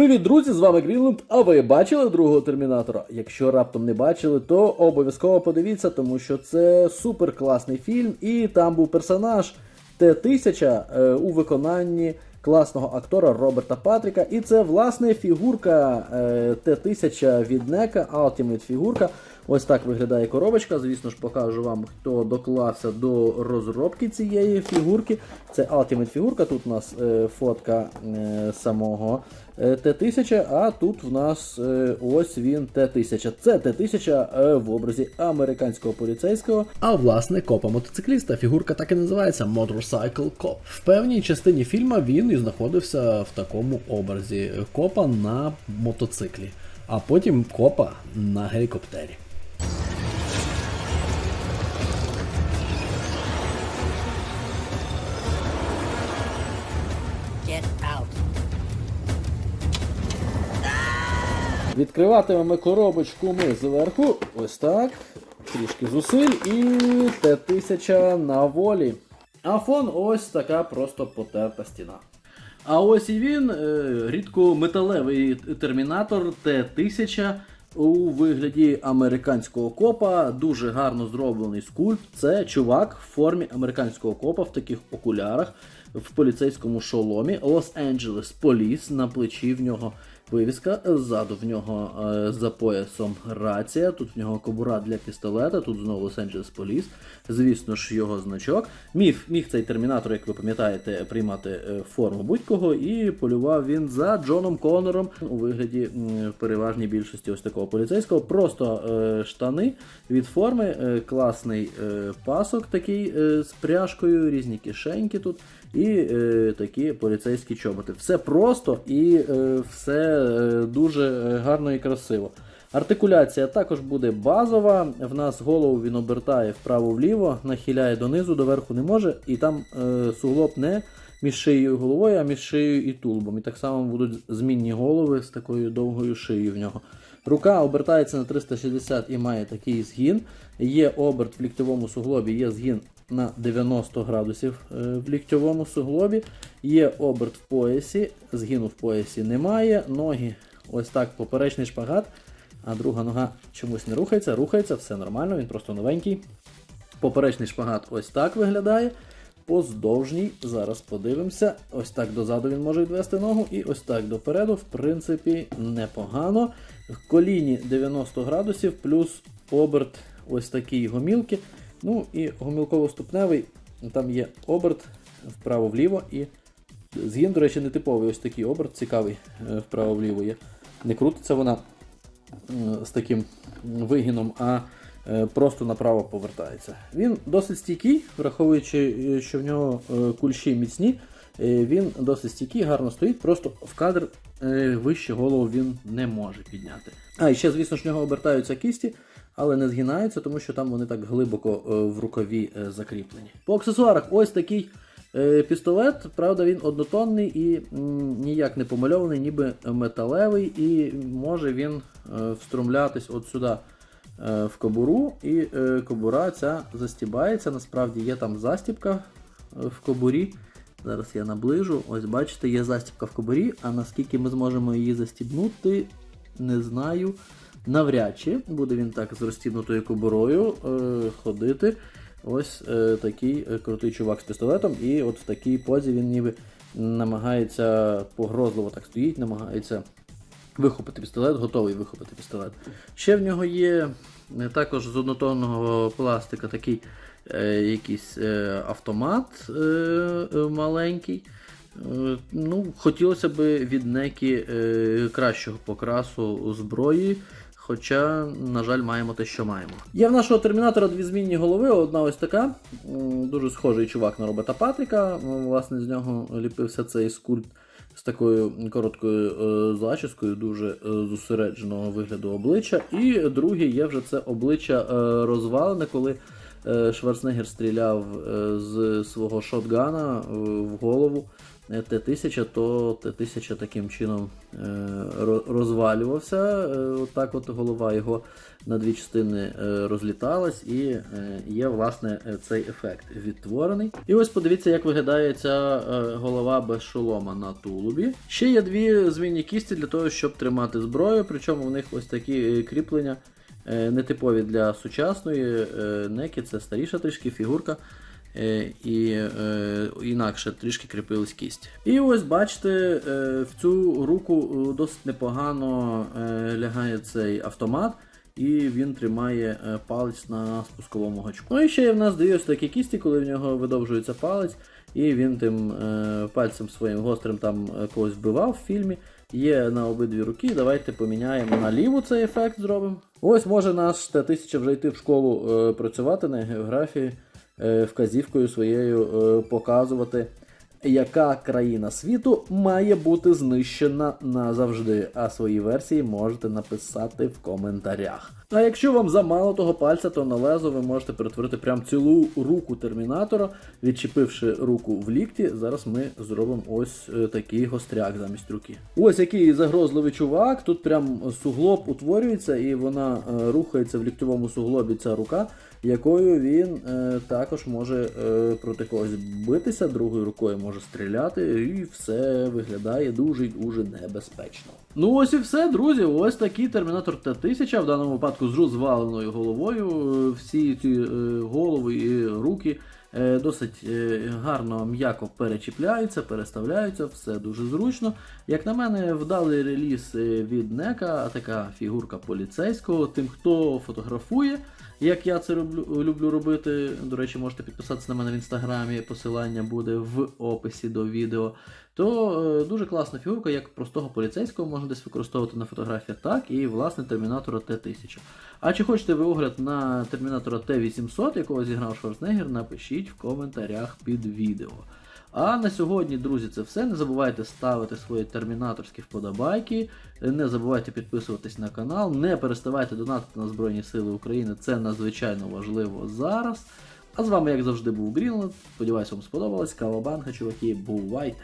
Привіт, друзі! З вами Грінленд. А ви бачили другого термінатора? Якщо раптом не бачили, то обов'язково подивіться, тому що це супер класний фільм, і там був персонаж Т-1000 е, у виконанні класного актора Роберта Патріка. І це власне фігурка е, Т-1000 від Нека, Ultimate фігурка. Ось так виглядає коробочка. Звісно ж, покажу вам, хто доклався до розробки цієї фігурки. Це Ultimate фігурка. Тут у нас е, фотка е, самого е, Т-1000, а тут в нас ось він Т-1000. Це Т-1000 е, в образі американського поліцейського. А власне копа мотоцикліста. Фігурка так і називається Motorcycle Cop. В певній частині фільму він і знаходився в такому образі копа на мотоциклі, а потім копа на гелікоптері. Відкриватимемо коробочку ми зверху, ось так. Трішки зусиль і Т-1000 на волі. А фон ось така просто потерта стіна. А ось і він, е, рідкометалевий термінатор Т-1000 у вигляді американського копа. Дуже гарно зроблений скульпт. Це чувак в формі американського копа в таких окулярах в поліцейському шоломі. Лос-Анджелес Поліс на плечі в нього вивіска. Ззаду в нього е, за поясом рація. Тут в нього кобура для пістолета. Тут знову Лос-Анджелес Поліс. Звісно ж, його значок. Міг, міг цей термінатор, як ви пам'ятаєте, приймати е, форму будь-кого, і полював він за Джоном Коннором у вигляді переважній більшості ось такого поліцейського. Просто е, штани від форми, класний пасок такий з пряжкою, різні кишеньки тут. І такі поліцейські чоботи. Все просто і все дуже е, гарно і красиво. Артикуляція також буде базова. В нас голову він обертає вправо-вліво, нахиляє донизу, доверху не може, і там е, суглоб не між шиєю і головою, а між шиєю і тулбом. І так само будуть змінні голови з такою довгою шиєю в нього. Рука обертається на 360 і має такий згін. Є оберт в ліктьовому суглобі, є згін на 90 градусів е, в ліктьовому суглобі. Є оберт в поясі, згину в поясі немає. Ноги ось так поперечний шпагат, а друга нога чомусь не рухається, рухається, все нормально, він просто новенький. Поперечний шпагат ось так виглядає. Поздовжній, зараз подивимося. Ось так дозаду він може відвести ногу, і ось так допереду, в принципі, непогано. В коліні 90 градусів, плюс оберт ось такий гомілки. Ну і гомілково-ступневий, там є оберт вправо-вліво і згін, до речі, не типовий ось такий оберт, цікавий е, вправо-вліво є. Не крутиться вона з таким вигином, а е, просто направо повертається. Він досить стійкий, враховуючи, е, що в нього кульші міцні, він досить стійкий, гарно стоїть, просто в кадр вище голову він не може підняти. А, і ще, звісно ж, в нього обертаються кісті, але не згинаються, тому що там вони так глибоко е, в рукаві е, закріплені. По аксесуарах ось такий е, пістолет, правда, він однотонний і ніяк не помальований, ніби металевий, і може він встромлятись от сюди в кобуру, і кобура ця застібається. Насправді є там застібка в кобурі. Зараз я наближу. Ось бачите, є застібка в кобурі, а наскільки ми зможемо її застібнути, не знаю. Навряд чи буде він так з розстібнутою кобурою е, ходити. Ось е, такий е, крутий чувак з пістолетом, і от в такій позі він ніби намагається погрозливо так стоїть, намагається вихопити пістолет, готовий вихопити пістолет. Ще в нього є е, також з однотонного пластика такий е, якийсь е, автомат е, е, маленький. Ну, хотілося б від некі е, кращого покрасу зброї. Хоча, на жаль, маємо те, що маємо. Є в нашого термінатора дві змінні голови. Одна ось така. Дуже схожий чувак на Роберта Патріка. Власне, з нього ліпився цей скульпт з такою короткою е, зачіскою, дуже е, зосередженого вигляду обличчя. І другий є вже це обличчя е, розвалене, коли е, Шварценеггер стріляв е, з свого шотгана е, в голову Т-1000, то Т-1000 таким чином е, розвалювався. Е, Отак от голова його на дві частини е, розліталась, і е, є власне е, цей ефект відтворений. І ось подивіться, як виглядає ця е, голова без шолома на тулубі. Ще є дві змінні кісті для того, щоб тримати зброю, причому в них ось такі е, кріплення. е, Нетипові для сучасної е, неки, це старіша трішки фігурка. Е, і е, інакше трішки кріпились кість. І ось бачите, е, в цю руку досить непогано лягає цей автомат, і він тримає палець на спусковому гачку. Ну і ще в нас дві такі кісті, коли в нього видовжується палець, і він тим е, пальцем своїм гострим там когось вбивав в фільмі. Є на обидві руки. Давайте поміняємо на ліву цей ефект зробимо. Ось може наш Т-1000 вже йти в школу е, працювати на географії вказівкою своєю е, показувати, яка країна світу має бути знищена назавжди. А свої версії можете написати в коментарях. А якщо вам замало того пальця, то на лезо ви можете перетворити прям цілу руку термінатора, відчепивши руку в лікті. Зараз ми зробимо ось е, такий гостряк замість руки. Ось який загрозливий чувак. Тут прям суглоб утворюється, і вона е, рухається в ліктьовому суглобі ця рука якою він е, також може проти когось битися, другою рукою може стріляти, і все виглядає дуже дуже небезпечно. Ну ось і все, друзі. Ось такий термінатор Т-1000, в даному випадку з розваленою головою. Всі ці е, голови і руки. е, Досить е, гарно м'яко перечіпляються, переставляються, все дуже зручно. Як на мене, вдалий реліз від Нека, така фігурка поліцейського. Тим, хто фотографує, як я це люблю, люблю робити. До речі, можете підписатися на мене в інстаграмі, посилання буде в описі до відео. То е, дуже класна фігурка, як простого поліцейського можна десь використовувати на фотографіях, так і власне термінатора Т-1000. А чи хочете ви огляд на термінатора Т-800, якого зіграв Шварценеггер, напишіть в коментарях під відео. А на сьогодні, друзі, це все. Не забувайте ставити свої термінаторські вподобайки. Не забувайте підписуватись на канал. Не переставайте донатити на Збройні Сили України. Це надзвичайно важливо зараз. А з вами, як завжди, був Грінланд. Сподіваюсь, вам сподобалось. Кавабанга, чуваки, бувайте!